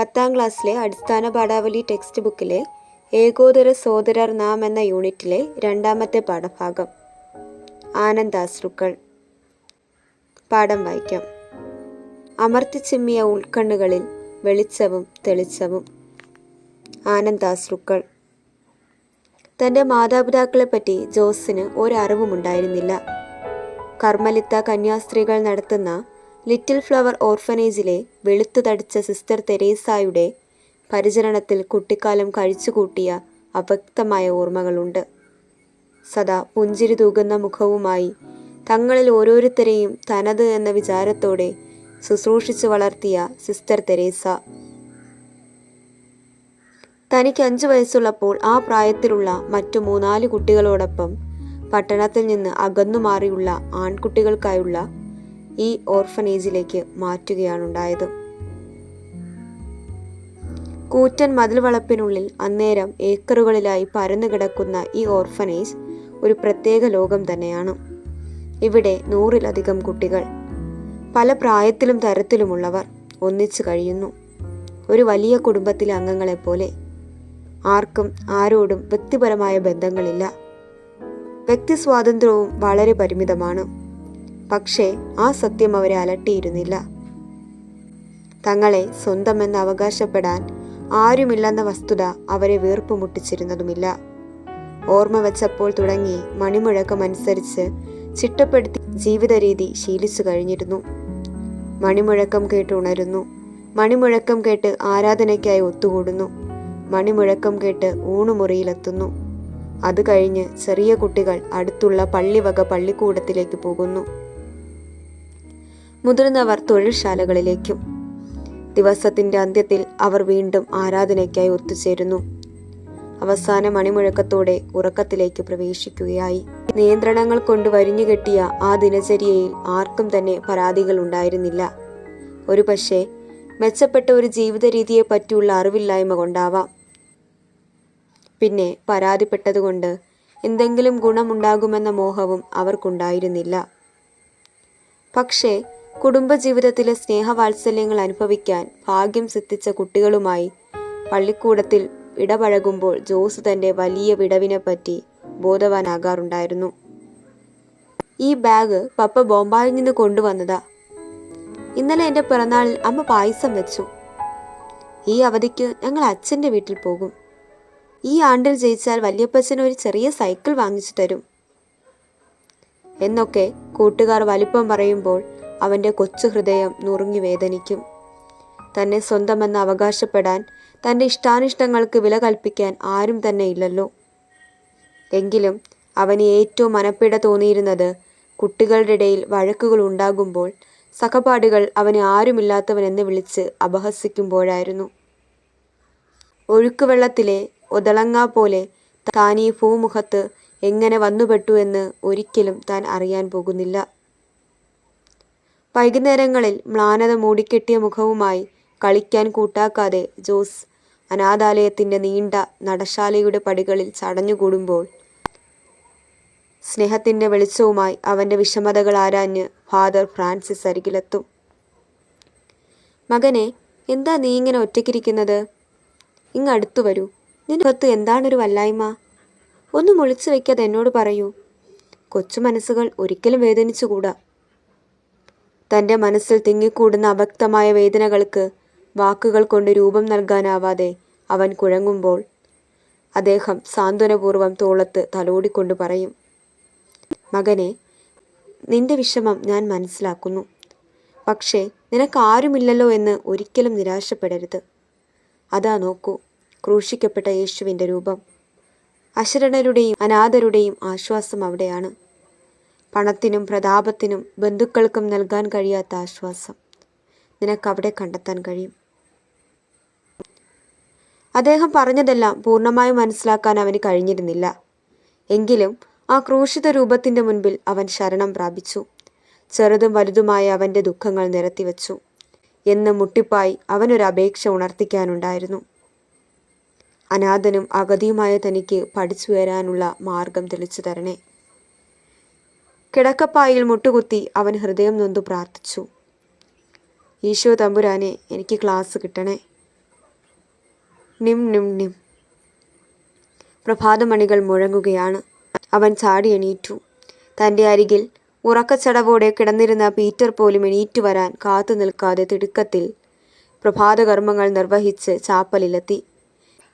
പത്താം ക്ലാസ്സിലെ അടിസ്ഥാന പാഠാവലി ടെക്സ്റ്റ് ബുക്കിലെ ഏകോദര സോദരർ നാം എന്ന യൂണിറ്റിലെ രണ്ടാമത്തെ പാഠഭാഗം. ആനന്ദാശ്രുക്കൾ. പാഠം വായിക്കാം. അമർത്തിച്ചിമ്മിയ ഉൾക്കണ്ണുകളിൽ വെളിച്ചവും തെളിച്ചവും. ആനന്ദാശ്രുക്കൾ. തന്റെ മാതാപിതാക്കളെപ്പറ്റി ജോസിന് ഒരറിവുമുണ്ടായിരുന്നില്ല. കർമ്മലിത്ത കന്യാസ്ത്രീകൾ നടത്തുന്ന ലിറ്റിൽ ഫ്ലവർ ഓർഫനേജിലെ വെളുത്തു തടിച്ച സിസ്റ്റർ തെരേസായുടെ പരിചരണത്തിൽ കുട്ടിക്കാലം കഴിച്ചുകൂട്ടിയ അവ്യക്തമായ ഓർമ്മകളുണ്ട്. സദാ പുഞ്ചിരി തൂകുന്ന മുഖവുമായി തങ്ങളിൽ ഓരോരുത്തരെയും തനത് എന്ന വിചാരത്തോടെ ശുശ്രൂഷിച്ചു വളർത്തിയ സിസ്റ്റർ തെരേസ. തനിക്ക് അഞ്ചു വയസ്സുള്ളപ്പോൾ ആ പ്രായത്തിലുള്ള മറ്റു മൂന്നാൽ കുട്ടികളോടൊപ്പം പട്ടണത്തിൽ നിന്ന് അകന്നു മാറിയുള്ള ആൺകുട്ടികൾക്കായുള്ള ഈ ഓർഫനേജിലേക്ക് മാറ്റുകയാണുണ്ടായത്. കൂറ്റൻ മതിൽ വളപ്പിനുള്ളിൽ അന്നേരം ഏക്കറുകളിലായി പരന്നു കിടക്കുന്ന ഈ ഓർഫനേജ് ഒരു പ്രത്യേക ലോകം തന്നെയാണ്. ഇവിടെ നൂറിലധികം കുട്ടികൾ പല പ്രായത്തിലും തരത്തിലുമുള്ളവർ ഒന്നിച്ചു കഴിയുന്നു. ഒരു വലിയ കുടുംബത്തിലെ അംഗങ്ങളെപ്പോലെ ആർക്കും ആരോടും വ്യക്തിപരമായ ബന്ധങ്ങളില്ല. വ്യക്തി സ്വാതന്ത്ര്യവും വളരെ പരിമിതമാണ്. പക്ഷേ ആ സത്യം അവരെ അലട്ടിയിരുന്നില്ല. തങ്ങളെ സ്വന്തമെന്ന് അവകാശപ്പെടാൻ ആരുമില്ലെന്ന വസ്തുത അവരെ വീർപ്പ് മുട്ടിച്ചിരുന്നതുമില്ല ഓർമ്മ വെച്ചപ്പോൾ തുടങ്ങി മണിമുഴക്കമനുസരിച്ച് ചിട്ടപ്പെടുത്തി ജീവിത രീതി ശീലിച്ചു കഴിഞ്ഞിരുന്നു. മണിമുഴക്കം കേട്ട് ഉണരുന്നു. മണിമുഴക്കം കേട്ട് ആരാധനയ്ക്കായി ഒത്തുകൂടുന്നു. മണിമുഴക്കം കേട്ട് ഊണുമുറിയിലെത്തുന്നു. അത് കഴിഞ്ഞ് ചെറിയ കുട്ടികൾ അടുത്തുള്ള പള്ളിവക പള്ളിക്കൂടത്തിലേക്ക് പോകുന്നു. മുതിർന്നവർ തൊഴിൽശാലകളിലേക്കും. ദിവസത്തിന്റെ അന്ത്യത്തിൽ അവർ വീണ്ടും ആരാധനയ്ക്കായി ഒത്തുചേരുന്നു. അവസാന മണിമുഴക്കത്തോടെ ഉറക്കത്തിലേക്ക് പ്രവേശിക്കുകയായി. നിയന്ത്രണങ്ങൾ കൊണ്ട് വരിഞ്ഞുകെട്ടിയ ആ ദിനചര്യയിൽ ആർക്കും തന്നെ പരാതികൾ ഉണ്ടായിരുന്നില്ല. ഒരു പക്ഷേ മെച്ചപ്പെട്ട ഒരു ജീവിത രീതിയെ പറ്റിയുള്ള അറിവില്ലായ്മ കൊണ്ടാവാം. പിന്നെ പരാതിപ്പെട്ടതുകൊണ്ട് എന്തെങ്കിലും ഗുണമുണ്ടാകുമെന്ന മോഹവും അവർക്കുണ്ടായിരുന്നില്ല. പക്ഷേ കുടുംബജീവിതത്തിലെ സ്നേഹവാത്സല്യങ്ങൾ അനുഭവിക്കാൻ ഭാഗ്യം സിദ്ധിച്ച കുട്ടികളുമായി പള്ളിക്കൂടത്തിൽ ഇടപഴകുമ്പോൾ ജോസ് തന്റെ വലിയ വിടവിനെപ്പറ്റി ബോധവാനാകാറുണ്ടായിരുന്നു. ഈ ബാഗ് പപ്പ ബോംബായിൽ നിന്ന് കൊണ്ടുവന്നതാ. ഇന്നലെ എന്റെ പിറന്നാളിൽ അമ്മ പായസം വെച്ചു. ഈ അവധിക്ക് ഞങ്ങൾ അച്ഛന്റെ വീട്ടിൽ പോകും. ഈ ആണ്ടിൽ ജയിച്ചാൽ വല്യപ്പച്ചന് ഒരു ചെറിയ സൈക്കിൾ വാങ്ങിച്ചു തരും. എന്നൊക്കെ കൂട്ടുകാർ വലിപ്പം പറയുമ്പോൾ അവന്റെ കൊച്ചു ഹൃദയം നുറുങ്ങി വേദനിക്കും. തന്നെ സ്വന്തമെന്ന് അവകാശപ്പെടാൻ തന്റെ ഇഷ്ടാനിഷ്ടങ്ങൾക്ക് വില കൽപ്പിക്കാൻ ആരും തന്നെ ഇല്ലല്ലോ. എങ്കിലും അവന് ഏറ്റവും മനപ്പിട തോന്നിയിരുന്നത് കുട്ടികളുടെ ഇടയിൽ വഴക്കുകൾ ഉണ്ടാകുമ്പോൾ സഹപാഠികൾ അവന് ആരുമില്ലാത്തവനെന്ന് വിളിച്ച് അപഹസിക്കുമ്പോഴായിരുന്നു. ഒഴുക്കുവെള്ളത്തിലെ ഒതളങ്ങ പോലെ താൻ ഈ ഭൂമുഖത്ത് എങ്ങനെ വന്നുപെട്ടു എന്ന് ഒരിക്കലും താൻ അറിയാൻ പോകുന്നില്ല. വൈകുന്നേരങ്ങളിൽ മ്ലാനത മൂടിക്കെട്ടിയ മുഖവുമായി കളിക്കാൻ കൂട്ടാക്കാതെ ജോസ് അനാഥാലയത്തിന്റെ നീണ്ട നടശാലയുടെ പടികളിൽ ചടഞ്ഞുകൂടുമ്പോൾ സ്നേഹത്തിന്റെ വെളിച്ചവുമായി അവന്റെ വിഷമതകൾ ആരാഞ്ഞ് ഫാദർ ഫ്രാൻസിസ് അരികിലെത്തും. മകനെ എന്താ നീ ഇങ്ങനെ ഒറ്റയ്ക്കിരിക്കുന്നത്? ഇങ്ങ് അടുത്തു വരൂ നിനകത്ത് എന്താണൊരു വല്ലായ്മ? ഒന്ന് മുളിച്ചു വയ്ക്കാതെ എന്നോട് പറയൂ. കൊച്ചു മനസ്സുകൾ ഒരിക്കലും വേദനിച്ചുകൂടാ. തന്റെ മനസ്സിൽ തിങ്ങിക്കൂടുന്ന അവ്യക്തമായ വേദനകൾക്ക് വാക്കുകൾ കൊണ്ട് രൂപം നൽകാനാവാതെ അവൻ കുഴങ്ങുമ്പോൾ അദ്ദേഹം സാന്ത്വനപൂർവം തോളത്ത് തലോടിക്കൊണ്ട് പറയും മകനെ നിന്റെ വിഷമം ഞാൻ മനസ്സിലാക്കുന്നു. പക്ഷേ നിനക്കാരുമില്ലല്ലോ എന്ന് ഒരിക്കലും നിരാശപ്പെടരുത്. അതാ നോക്കൂ ക്രൂശിക്കപ്പെട്ട യേശുവിന്റെ രൂപം. അശരണരുടെയും അനാഥരുടെയും ആശ്വാസം അവിടെയാണ്. പണത്തിനും പ്രതാപത്തിനും ബന്ധുക്കൾക്കും നൽകാൻ കഴിയാത്ത ആശ്വാസം. നിനക്കവിടെ കണ്ടെത്താൻ കഴിയും. അദ്ദേഹം പറഞ്ഞതെല്ലാം പൂർണമായും മനസ്സിലാക്കാൻ അവന് കഴിഞ്ഞിരുന്നില്ല. എങ്കിലും ആ ക്രൂശിത രൂപത്തിന്റെ മുൻപിൽ അവൻ ശരണം പ്രാപിച്ചു. ചെറുതും വലുതുമായ അവന്റെ ദുഃഖങ്ങൾ നിരത്തിവെച്ചു. എന്ന് മുട്ടിപ്പായി അവനൊരു അപേക്ഷ ഉണർത്തിക്കാനുണ്ടായിരുന്നു. അനാഥനും അഗതിയുമായ തനിക്ക് പഠിച്ചുയരാനുള്ള മാർഗം തെളിച്ചു തരണേ. കിടക്കപ്പായിൽ മുട്ടുകുത്തി അവൻ ഹൃദയം നൊന്തു പ്രാർത്ഥിച്ചു. ഈശോ തമ്പുരാനെ എനിക്ക് ക്ലാസ് കിട്ടണേ. നിം നിം നിം. പ്രഭാതമണികൾ മുഴങ്ങുകയാണ്. അവൻ ചാടി എണീറ്റു. തന്റെ അരികിൽ ഉറക്കച്ചടവോടെ കിടന്നിരുന്ന പീറ്റർ പോലും എണീറ്റു വരാൻ കാത്തു നിൽക്കാതെ തിടുക്കത്തിൽ പ്രഭാതകർമ്മങ്ങൾ നിർവഹിച്ച് ചാപ്പലിലെത്തി.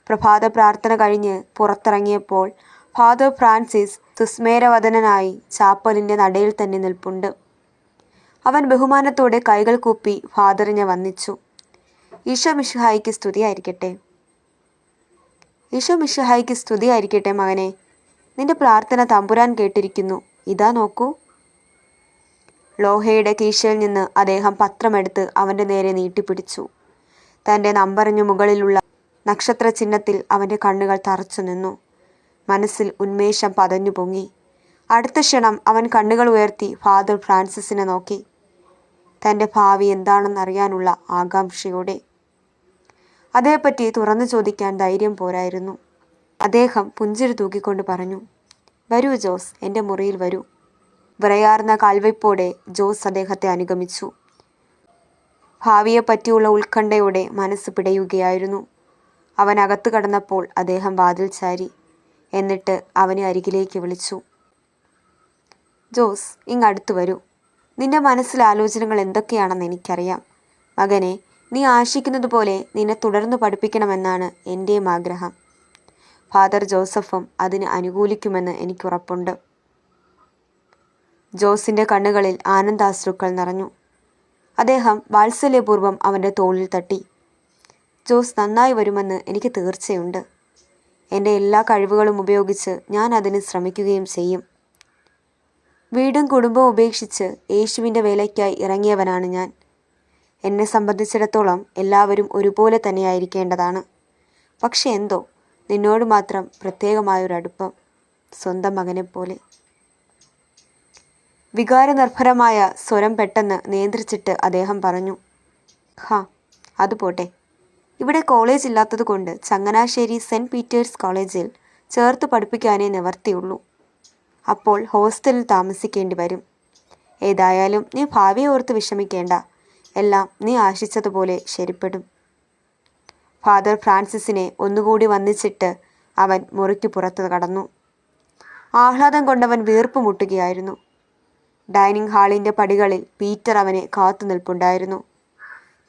പ്രഭാത പ്രാർത്ഥന കഴിഞ്ഞ് പുറത്തിറങ്ങിയപ്പോൾ ഫാദർ ഫ്രാൻസിസ് സുസ്മേരവദനായി ചാപ്പലിന്റെ നടയിൽ തന്നെ നിൽപ്പുണ്ട്. അവൻ ബഹുമാനത്തോടെ കൈകൾ കൂപ്പി ഫാദറിനെ വന്ദിച്ചു. ഈശോ മിഷുഹായിക്ക് സ്തുതിയായിരിക്കട്ടെ. ഈശോ മിഷുഹായിക്ക് സ്തുതിയായിരിക്കട്ടെ മകനെ. നിന്റെ പ്രാർത്ഥന തമ്പുരാൻ കേട്ടിരിക്കുന്നു. ഇതാ നോക്കൂ. ലോഹയുടെ കീശയിൽ നിന്ന് അദ്ദേഹം പത്രമെടുത്ത് അവന്റെ നേരെ നീട്ടിപ്പിടിച്ചു. തന്റെ നമ്പറിഞ്ഞു മുകളിലുള്ള നക്ഷത്ര ചിഹ്നത്തിൽ അവന്റെ കണ്ണുകൾ തറച്ചു നിന്നു മനസ്സിൽ ഉന്മേഷം പതഞ്ഞു പൊങ്ങി. അടുത്ത ക്ഷണം അവൻ കണ്ണുകൾ ഉയർത്തി ഫാദർ ഫ്രാൻസിസിനെ നോക്കി. തന്റെ ഭാവി എന്താണെന്നറിയാനുള്ള ആകാംക്ഷയോടെ. അതേപ്പറ്റി തുറന്നു ചോദിക്കാൻ ധൈര്യം പോരായിരുന്നു. അദ്ദേഹം പുഞ്ചിരി തൂക്കിക്കൊണ്ട് പറഞ്ഞു വരൂ ജോസ് എന്റെ മുറിയിൽ വരൂ വിറയാർന്ന കാൽവയ്പോടെ ജോസ് അദ്ദേഹത്തെ അനുഗമിച്ചു. ഭാവിയെപ്പറ്റിയുള്ള ഉത്കണ്ഠയോടെ മനസ്സ് പിടയുകയായിരുന്നു. അവൻ അകത്തു കടന്നപ്പോൾ അദ്ദേഹം വാതിൽ ചാരി. എന്നിട്ട് അവനെ അരികിലേക്ക് വിളിച്ചു. ജോസ് ഇങ്ങടുത്തു വരൂ. നിന്റെ മനസ്സിലെ ആലോചനകൾ എന്തൊക്കെയാണെന്ന് എനിക്കറിയാം. മകനെ നീ ആശിക്കുന്നത് പോലെ നിന്നെ തുടർന്ന് പഠിപ്പിക്കണമെന്നാണ് എന്റെയും ആഗ്രഹം. ഫാദർ ജോസഫും അതിന് അനുകൂലിക്കുമെന്ന് എനിക്കുറപ്പുണ്ട്. ജോസിന്റെ കണ്ണുകളിൽ ആനന്ദാശ്രുക്കൾ നിറഞ്ഞു. അദ്ദേഹം വാത്സല്യപൂർവം അവന്റെ തോളിൽ തട്ടി. ജോസ് നന്നായി വരുമെന്ന് എനിക്ക് തീർച്ചയുണ്ട്. എന്റെ എല്ലാ കഴിവുകളും ഉപയോഗിച്ച് ഞാൻ അതിന് ശ്രമിക്കുകയും ചെയ്യും. വീടും കുടുംബവും ഉപേക്ഷിച്ച് യേശുവിന്റെ വേലയ്ക്കായി ഇറങ്ങിയവനാണ് ഞാൻ. എന്നെ സംബന്ധിച്ചിടത്തോളം എല്ലാവരും ഒരുപോലെ തന്നെയായിരിക്കേണ്ടതാണ്. പക്ഷെ എന്തോ നിന്നോട് മാത്രം പ്രത്യേകമായൊരടുപ്പം സ്വന്തം മകനെപ്പോലെ വികാരനിർഭരമായ സ്വരം പെട്ടെന്ന് നിയന്ത്രിച്ചിട്ട് അദ്ദേഹം പറഞ്ഞു ഹാ അത് പോട്ടെ. ഇവിടെ കോളേജ് ഇല്ലാത്തതുകൊണ്ട് ചങ്ങനാശ്ശേരി സെന്റ് പീറ്റേഴ്സ് കോളേജിൽ ചേർത്ത് പഠിപ്പിക്കാനേ നിവർത്തിയുള്ളൂ. അപ്പോൾ ഹോസ്റ്റലിൽ താമസിക്കേണ്ടി വരും. ഏതായാലും നീ ഭാവിയെ ഓർത്ത് വിഷമിക്കേണ്ട. എല്ലാം നീ ആശിച്ചതുപോലെ ശരിപ്പെടും. ഫാദർ ഫ്രാൻസിസിനെ ഒന്നുകൂടി വന്നിച്ചിട്ട് അവൻ മുറിക്ക് പുറത്ത് കടന്നു. ആഹ്ലാദം കൊണ്ടവൻ വീർപ്പ് മുട്ടുകയായിരുന്നു. ഡൈനിങ് ഹാളിന്റെ പടികളിൽ പീറ്റർ അവനെ കാത്തു നിൽപ്പുണ്ടായിരുന്നു.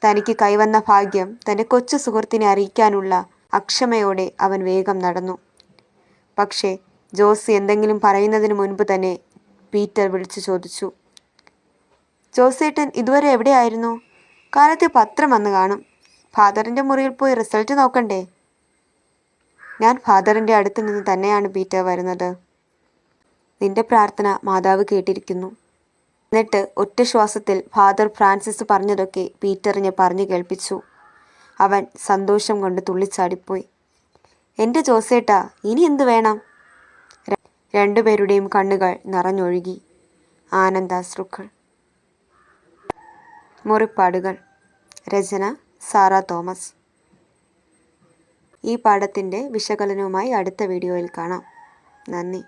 തനിക്ക് കൈവന്ന ഭാഗ്യം തന്റെ കൊച്ചു സുഹൃത്തിനെ അറിയിക്കാനുള്ള അക്ഷമയോടെ അവൻ വേഗം നടന്നു. പക്ഷേ ജോസ് എന്തെങ്കിലും പറയുന്നതിന് മുൻപ് തന്നെ പീറ്റർ വിളിച്ചു ചോദിച്ചു. ജോസേട്ടൻ ഇതുവരെ എവിടെയായിരുന്നു? കാലത്ത് പത്രം വന്ന് കാണും. ഫാദറിന്റെ മുറിയിൽ പോയി റിസൾട്ട് നോക്കണ്ടേ? ഞാൻ ഫാദറിന്റെ അടുത്ത് നിന്ന് തന്നെയാണ് പീറ്റർ വരുന്നത്. നിന്റെ പ്രാർത്ഥന മാതാവ് കേട്ടിരിക്കുന്നു. എന്നിട്ട് ഒറ്റ ശ്വാസത്തിൽ ഫാദർ ഫ്രാൻസിസ് പറഞ്ഞതൊക്കെ പീറ്ററിനെ പറഞ്ഞു കേൾപ്പിച്ചു. അവൻ സന്തോഷം കൊണ്ട് തുള്ളിച്ചാടിപ്പോയി. എന്റെ ജോസേട്ടാ ഇനി എന്തു വേണം? രണ്ടുപേരുടെയും കണ്ണുകൾ നിറഞ്ഞൊഴുകി. ആനന്ദാശ്രുക്കൾ മുറിപ്പാടുകൾ. രചന സാറ തോമസ്. ഈ പാഠത്തിന്റെ വിശകലനവുമായി അടുത്ത വീഡിയോയിൽ കാണാം. നന്ദി.